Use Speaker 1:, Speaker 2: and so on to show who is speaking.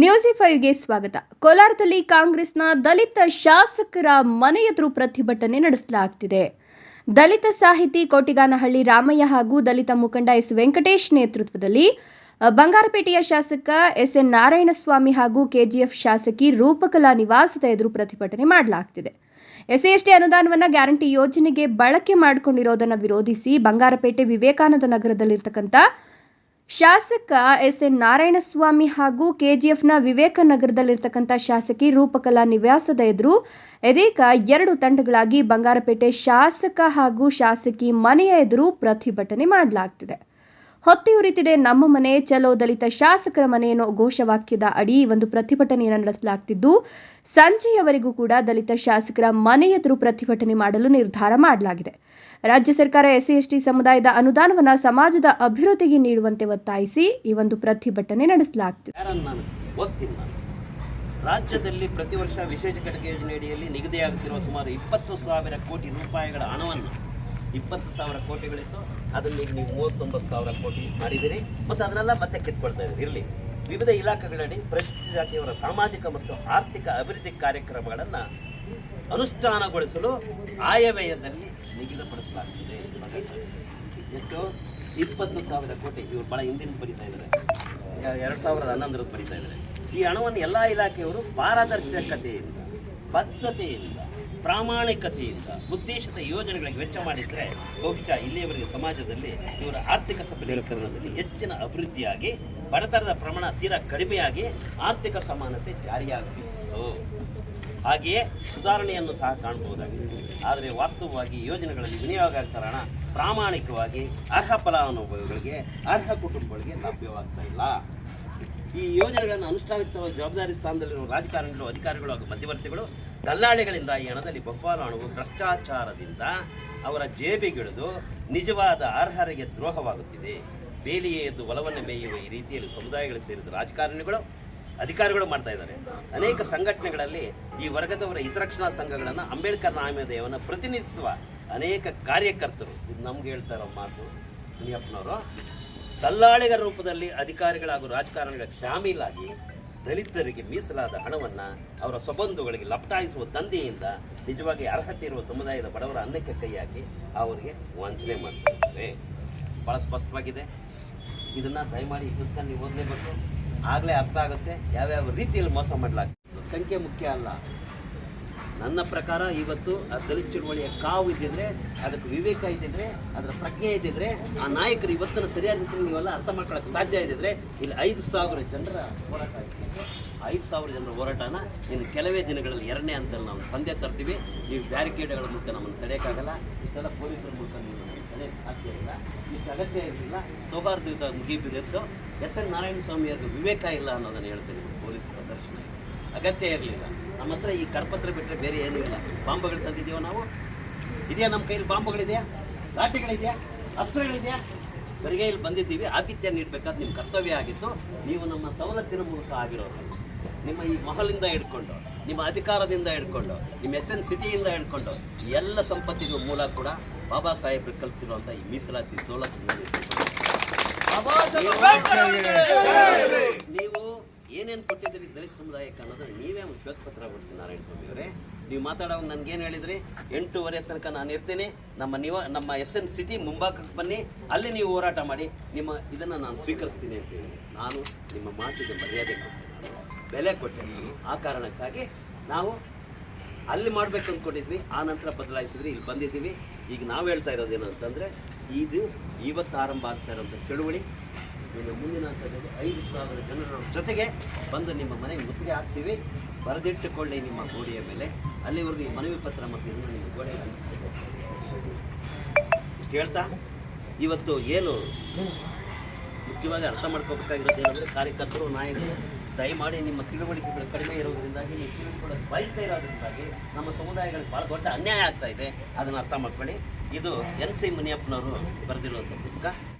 Speaker 1: News ಫೈವ್ಗೆ ಸ್ವಾಗತ. ಕೋಲಾರದಲ್ಲಿ ಕಾಂಗ್ರೆಸ್ನ ದಲಿತ ಶಾಸಕರ ಮನೆ ಪ್ರತಿಭಟನೆ ನಡೆಸಲಾಗ್ತಿದೆ. ದಲಿತ ಸಾಹಿತಿ ಕೋಟಿಗಾನಹಳ್ಳಿ ರಾಮಯ್ಯ ಹಾಗೂ ದಲಿತ ಮುಖಂಡ ಎಸ್ ವೆಂಕಟೇಶ್ ನೇತೃತ್ವದಲ್ಲಿ ಬಂಗಾರಪೇಟೆಯ ಶಾಸಕ ಎಸ್ ಎನ್ ನಾರಾಯಣಸ್ವಾಮಿ ಹಾಗೂ ಕೆಜಿಎಫ್ ಶಾಸಕಿ ರೂಪಕಲಾ ನಿವಾಸದ ಎದುರು ಪ್ರತಿಭಟನೆ ಮಾಡಲಾಗ್ತಿದೆ. ಎಸ್ ಎಸ್ಟಿ ಅನುದಾನವನ್ನು ಗ್ಯಾರಂಟಿ ಯೋಜನೆಗೆ ಬಳಕೆ ಮಾಡಿಕೊಂಡಿರೋದನ್ನು ವಿರೋಧಿಸಿ ಬಂಗಾರಪೇಟೆ ವಿವೇಕಾನಂದ ನಗರದಲ್ಲಿರ್ತಕ್ಕಂಥ ಶಾಸಕ ಎಸ್ ಎನ್ ನಾರಾಯಣಸ್ವಾಮಿ ಹಾಗೂ ಕೆಜಿಎಫ್ನ ವಿವೇಕ ನಗರದಲ್ಲಿರ್ತಕ್ಕಂಥ ಶಾಸಕಿ ರೂಪಕಲಾ ನಿವಾಸದ ಎದುರು ಇದೀಗ ಎರಡು ತಂಡಗಳಾಗಿ ಬಂಗಾರಪೇಟೆ ಶಾಸಕ ಹಾಗೂ ಶಾಸಕಿ ಮನೆಯ ಎದುರು ಪ್ರತಿಭಟನೆ ಮಾಡಲಾಗ್ತಿದೆ. ಹೊತ್ತಿ ಉರಿತಿದೆ ನಮ್ಮ ಮನೆ, ಚಲೋ ದಲಿತ ಶಾಸಕರ ಮನೆ ಘೋಷವಾಕ್ಯದ ಅಡಿ ಒಂದು ಪ್ರತಿಭಟನೆಯನ್ನು ನಡೆಸಲಾಗ್ತಿದ್ದು, ಸಂಜೆಯವರೆಗೂ ಕೂಡ ದಲಿತ ಶಾಸಕರ ಮನೆ ಎದುರು ಪ್ರತಿಭಟನೆ ಮಾಡಲು ನಿರ್ಧಾರ ಮಾಡಲಾಗಿದೆ. ರಾಜ್ಯ ಸರ್ಕಾರ ಎಸ್ಸಿ ಎಸ್ಟಿ ಸಮುದಾಯದ ಅನುದಾನವನ್ನು ಸಮಾಜದ ಅಭಿವೃದ್ಧಿಗೆ ನೀಡುವಂತೆ ಒತ್ತಾಯಿಸಿ ಈ ಒಂದು ಪ್ರತಿಭಟನೆ ನಡೆಸಲಾಗ್ತಿದೆ.
Speaker 2: ರಾಜ್ಯದಲ್ಲಿ ಪ್ರತಿ ವರ್ಷ ವಿಶೇಷ ಘಟಕ ಯೋಜನೆ ಅಡಿಯಲ್ಲಿ ನಿಗದಿಯಾಗುತ್ತಿರುವ ಸುಮಾರು ಇಪ್ಪತ್ತು ಸಾವಿರ ಕೋಟಿ ರೂಪಾಯಿಗಳ ಹಣವನ್ನು ಇಪ್ಪತ್ತು ಸಾವಿರ ಕೋಟಿಗಳಿತ್ತು. ಅದನ್ನು ಈಗ ನೀವು ಮೂವತ್ತೊಂಬತ್ತು ಸಾವಿರ ಕೋಟಿ ಮಾಡಿದ್ದೀರಿ ಮತ್ತು ಅದನ್ನೆಲ್ಲ ಮತ್ತೆ ಕಿತ್ಕೊಳ್ತಾ ಇದ್ದೀರಿ. ಇರಲಿ. ವಿವಿಧ ಇಲಾಖೆಗಳಡಿ ಪರಿಶಿಷ್ಟ ಜಾತಿಯವರ ಸಾಮಾಜಿಕ ಮತ್ತು ಆರ್ಥಿಕ ಅಭಿವೃದ್ಧಿ ಕಾರ್ಯಕ್ರಮಗಳನ್ನು ಅನುಷ್ಠಾನಗೊಳಿಸಲು ಆಯವ್ಯಯದಲ್ಲಿ ನಿಗದಿಪಡಿಸಲಾಗುತ್ತದೆ ಎಷ್ಟು? ಇಪ್ಪತ್ತು ಸಾವಿರ ಕೋಟಿ. ಇವರು ಭಾಳ ಹಿಂದಿನ ಬರೀತಾ ಇದ್ದಾರೆ. ಎರಡು ಸಾವಿರದ ಹನ್ನೊಂದರದ್ದು ಬರೀತಾ ಇದ್ದಾರೆ. ಈ ಹಣವನ್ನು ಎಲ್ಲ ಇಲಾಖೆಯವರು ಪಾರದರ್ಶಕತೆಯಿಂದ, ಬದ್ಧತೆಯಿಂದ ಪ್ರಾಮಾಣಿಕತೆಯಿಂದ ಉದ್ದೇಶದ ಯೋಜನೆಗಳಿಗೆ ವೆಚ್ಚ ಮಾಡಿದರೆ ಬಹುಶಃ ಇಲ್ಲಿಯವರೆಗೆ ಸಮಾಜದಲ್ಲಿ ಇವರ ಆರ್ಥಿಕ ಸಬಲೀಕರಣದಲ್ಲಿ ಹೆಚ್ಚಿನ ಅಭಿವೃದ್ಧಿಯಾಗಿ, ಬಡತನದ ಪ್ರಮಾಣ ತೀರಾ ಕಡಿಮೆಯಾಗಿ ಆರ್ಥಿಕ ಸಮಾನತೆ ಜಾರಿಯಾಗಬೇಕು ಹಾಗೆಯೇ ಸುಧಾರಣೆಯನ್ನು ಸಹ ಕಾಣಬಹುದಾಗಿದೆ. ಆದರೆ ವಾಸ್ತವವಾಗಿ ಯೋಜನೆಗಳಲ್ಲಿ ವಿನಿಯೋಗ ಆಗ್ತಾರ ಪ್ರಾಮಾಣಿಕವಾಗಿ ಅರ್ಹ ಫಲಾನುಭವಿಗಳಿಗೆ, ಅರ್ಹ ಕುಟುಂಬಗಳಿಗೆ ಲಭ್ಯವಾಗ್ತಾ ಇಲ್ಲ. ಈ ಯೋಜನೆಗಳನ್ನು ಅನುಷ್ಠಾನಕ್ಕೆ ಜವಾಬ್ದಾರಿ ಸ್ಥಾನದಲ್ಲಿರುವ ರಾಜಕಾರಣಿಗಳು, ಅಧಿಕಾರಿಗಳು ಹಾಗೂ ಮಧ್ಯವರ್ತಿಗಳು ದಲ್ಲಾಳಿಗಳಿಂದ ಈ ಹಣದಲ್ಲಿ ಬಹುಪಾಲು ಹಣವು ಭ್ರಷ್ಟಾಚಾರದಿಂದ ಅವರ ಜೇಬಿಗಿಳಿದು ನಿಜವಾದ ಅರ್ಹರಿಗೆ ದ್ರೋಹವಾಗುತ್ತಿದೆ. ಬೇಲಿಯೇ ಎದ್ದು ಒಲವನ್ನು ಮೇಯುವ ಈ ರೀತಿಯಲ್ಲಿ ಸಮುದಾಯಗಳು ಸೇರಿದ ರಾಜಕಾರಣಿಗಳು, ಅಧಿಕಾರಿಗಳು ಮಾಡ್ತಾ ಇದ್ದಾರೆ. ಅನೇಕ ಸಂಘಟನೆಗಳಲ್ಲಿ ಈ ವರ್ಗದವರ ಹಿತರಕ್ಷಣಾ ಸಂಘಗಳನ್ನು ಅಂಬೇಡ್ಕರ್ ನಾಮಧೇಯವನ್ನು ಪ್ರತಿನಿಧಿಸುವ ಅನೇಕ ಕಾರ್ಯಕರ್ತರು. ಇದು ನಮ್ಗೆ ಹೇಳ್ತಾ ಇರೋ ಮಾತು. ಮುನಿಯಪ್ಪನವರು. ದಲ್ಲಾಳಿಗರ ರೂಪದಲ್ಲಿ ಅಧಿಕಾರಿಗಳ ಹಾಗೂ ರಾಜಕಾರಣಿಗಳ ಶಾಮೀಲಾಗಿ ದಲಿತರಿಗೆ ಮೀಸಲಾದ ಹಣವನ್ನು ಅವರ ಸೊಬಂಧುಗಳಿಗೆ ಲಪಟಾಯಿಸುವ ದಂಧೆಯಿಂದ ನಿಜವಾಗಿ ಅರ್ಹತೆ ಇರುವ ಸಮುದಾಯದ ಬಡವರ ಅನ್ನಕ್ಕೆ ಕೈ ಹಾಕಿ ಅವರಿಗೆ ವಂಚನೆ ಮಾಡ್ತಾರೆ. ಭಾಳ ಸ್ಪಷ್ಟವಾಗಿದೆ. ಇದನ್ನು ದಯಮಾಡಿ ಪುಸ್ತಕ ಓದಲೇಬೇಕು. ಆಗಲೇ ಅರ್ಥ ಆಗುತ್ತೆ. ಯಾವ್ಯಾವ ರೀತಿಯಲ್ಲಿ ಮೋಸ ಮಾಡಲಾಗ್ತದೆ ಸಂಖ್ಯೆ ಮುಖ್ಯ ಅಲ್ಲ. ನನ್ನ ಪ್ರಕಾರ ಇವತ್ತು ಆ ದಲಿತ ಚಳುವಳಿಯ ಕಾವು ಇದ್ದಿದ್ರೆ, ಅದಕ್ಕೆ ವಿವೇಕ ಇದ್ದಿದ್ರೆ, ಅದರ ಪ್ರಜ್ಞೆ ಇದ್ದಿದ್ರೆ, ಆ ನಾಯಕರು ಇವತ್ತಿನ ಸರಿಯಾದ ರೀತಿಯಲ್ಲಿ ನೀವೆಲ್ಲ ಅರ್ಥ ಮಾಡ್ಕೊಳ್ಳೋಕೆ ಸಾಧ್ಯ ಇದ್ದಿದ್ರೆ, ಇಲ್ಲಿ ಐದು ಸಾವಿರ ಜನರ ಹೋರಾಟ ಐದು ಸಾವಿರ ಜನರ ಹೋರಾಟನ ಇನ್ನು ಕೆಲವೇ ದಿನಗಳಲ್ಲಿ ಎರಡನೇ ಹಂತದಲ್ಲಿ ನಾವು ತಂದೆ ತರ್ತೀವಿ. ನೀವು ಬ್ಯಾರಿಕೇಡ್ಗಳ ಮೂಲಕ ನಮ್ಮನ್ನು ತಡೆಯೋಕ್ಕಾಗಲ್ಲ ಥರ ಪೊಲೀಸರ ಮೂಲಕ ನೀವು ತಡೆಯೋಕ್ಕೆ ಸಾಧ್ಯ ಇಲ್ಲ ಇಷ್ಟು ಅಗತ್ಯ ಇರಲಿಲ್ಲ. ಸೌಹಾರ್ದಯುತ ಮುಗಿಬಿದ್ದು ಎಸ್ ಎನ್ ನಾರಾಯಣ ಸ್ವಾಮಿಯವ್ರಿಗೆ ವಿವೇಕ ಇಲ್ಲ ಅನ್ನೋದನ್ನು ಹೇಳ್ತೀನಿ. ಪೊಲೀಸ್ ಪ್ರದರ್ಶನ. ಅಗತ್ಯ ಇರಲಿಲ್ಲ. ನಮ್ಮ ಹತ್ರ ಈ ಕರ್ಪತ್ರ ಬಿಟ್ಟರೆ ಬೇರೆ ಏನೂ ಇಲ್ಲ. ಬಾಂಬುಗಳು ತಂದಿದ್ದೀವೋ ನಾವು? ಇದೆಯಾ ನಮ್ಮ ಕೈಯಲ್ಲಿ ಬಾಂಬುಗಳಿದೆಯಾ? ಲಾಠಿಗಳಿದೆಯಾ ಅಸ್ತ್ರಗಳಿದೆಯಾ? ಬರಿಗೆ ಇಲ್ಲಿ ಬಂದಿದ್ದೀವಿ. ಆತಿಥ್ಯ ನೀಡಬೇಕಾದ ನಿಮ್ಮ ಕರ್ತವ್ಯ ಆಗಿತ್ತು. ನೀವು ನಮ್ಮ ಸವಲತ್ತಿನ ಮೂಲಕ ಆಗಿರೋರು. ನಿಮ್ಮ ಈ ಮಹಲಿಂದ ಹಿಡ್ಕೊಂಡು ನಿಮ್ಮ ಅಧಿಕಾರದಿಂದ ಹಿಡ್ಕೊಂಡು ನಿಮ್ಮ ಎಸ್ ಎನ್ ಸಿಟಿಯಿಂದ ಹಿಡ್ಕೊಂಡು ಎಲ್ಲ ಸಂಪತ್ತಿಗೂ ಮೂಲ ಕೂಡ ಬಾಬಾ ಸಾಹೇಬ್ರು ಕಲಿಸಿರುವಂಥ ಈ ಮೀಸಲಾತಿ ಸವಲತ್ತು ನೀವು ಏನೇನು ಕೊಟ್ಟಿದ್ದೀರಿ ದಲಿತ ಸಮುದಾಯಕ್ಕೆ ಅನ್ನೋದನ್ನು ನೀವೇ ಒಂದು ಶ್ವೇತಪತ್ರ ಕೊಡಿಸಿ ನಾರಾಯಣ ಸ್ವಾಮಿ ಅವರೇ. ನೀವು ಮಾತಾಡೋವಾಗ ನನಗೇನು ಹೇಳಿದ್ರಿ? ಎಂಟೂವರೆ ತನಕ ನಾನು ಇರ್ತೀನಿ. ನಮ್ಮ ನಿವ, ನಮ್ಮ ಎಸ್ ಎನ್ ಸಿಟಿ ಮುಂಭಾಗಕ್ಕೆ ಬನ್ನಿ. ಅಲ್ಲಿ ನೀವು ಹೋರಾಟ ಮಾಡಿ. ನಿಮ್ಮ ಇದನ್ನು ನಾನು ಸ್ವೀಕರಿಸ್ತೀನಿ ಅಂತ ಹೇಳಿ ನಾನು ನಿಮ್ಮ ಮಾತಿಗೆ ಮರ್ಯಾದೆ ಕೊಟ್ಟೆ ಬೆಲೆ ಕೊಟ್ಟೆ ಆ ಕಾರಣಕ್ಕಾಗಿ ನಾವು ಅಲ್ಲಿ ಮಾಡಬೇಕು ಅಂದ್ಕೊಂಡಿದ್ವಿ ಆ ನಂತರ ಬದಲಾಯಿಸಿದ್ವಿ. ಇಲ್ಲಿ ಬಂದಿದ್ದೀವಿ. ಈಗ ನಾವು ಹೇಳ್ತಾ ಇರೋದೇನು ಅಂತಂದರೆ ಇದು ಇವತ್ತು ಆರಂಭ ಆಗ್ತಾ ಇರೋಂಥ ಚಳುವಳಿ. ಇನ್ನು ಮುಂದಿನ ಹಂತದಲ್ಲಿ ಐದು ಸಾವಿರ ಜನರ ಜೊತೆಗೆ ಬಂದು ನಿಮ್ಮ ಮನೆಗೆ ಮುತ್ತಿಗೆ ಹಾಕ್ತೀವಿ. ಬರೆದಿಟ್ಟುಕೊಳ್ಳಿ ನಿಮ್ಮ ಗೋಡೆಯ ಮೇಲೆ. ಅಲ್ಲಿವರೆಗೂ ಈ ಮನವಿ ಪತ್ರ ಮತ್ತು ನಿಮ್ಮ ಗೋಡೆ ಕೇಳ್ತಾ? ಇವತ್ತು ಏನು ಮುಖ್ಯವಾಗಿ ಅರ್ಥ ಮಾಡ್ಕೋಬೇಕಾಗಿರೋದು ಏನಂದರೆ ಕಾರ್ಯಕರ್ತರು, ನಾಯಕರು, ದಯಮಾಡಿ ನಿಮ್ಮ ತಿಳುವಳಿಕೆಗಳು ಕಡಿಮೆ ಇರೋದರಿಂದಾಗಿ, ನೀವು ತಿಳ್ಕೊಳ್ಳೋದು ಬಯಸ್ತಾ ಇರೋದ್ರಿಂದಾಗಿ ನಮ್ಮ ಸಮುದಾಯಗಳಿಗೆ ಭಾಳ ದೊಡ್ಡ ಅನ್ಯಾಯ ಆಗ್ತಾ ಇದೆ. ಅದನ್ನು ಅರ್ಥ ಮಾಡ್ಕೊಳ್ಳಿ. ಇದು ಎನ್ ಸಿ ಮುನಿಯಪ್ಪನವರು ಬರೆದಿರುವಂಥ ಪುಸ್ತಕ.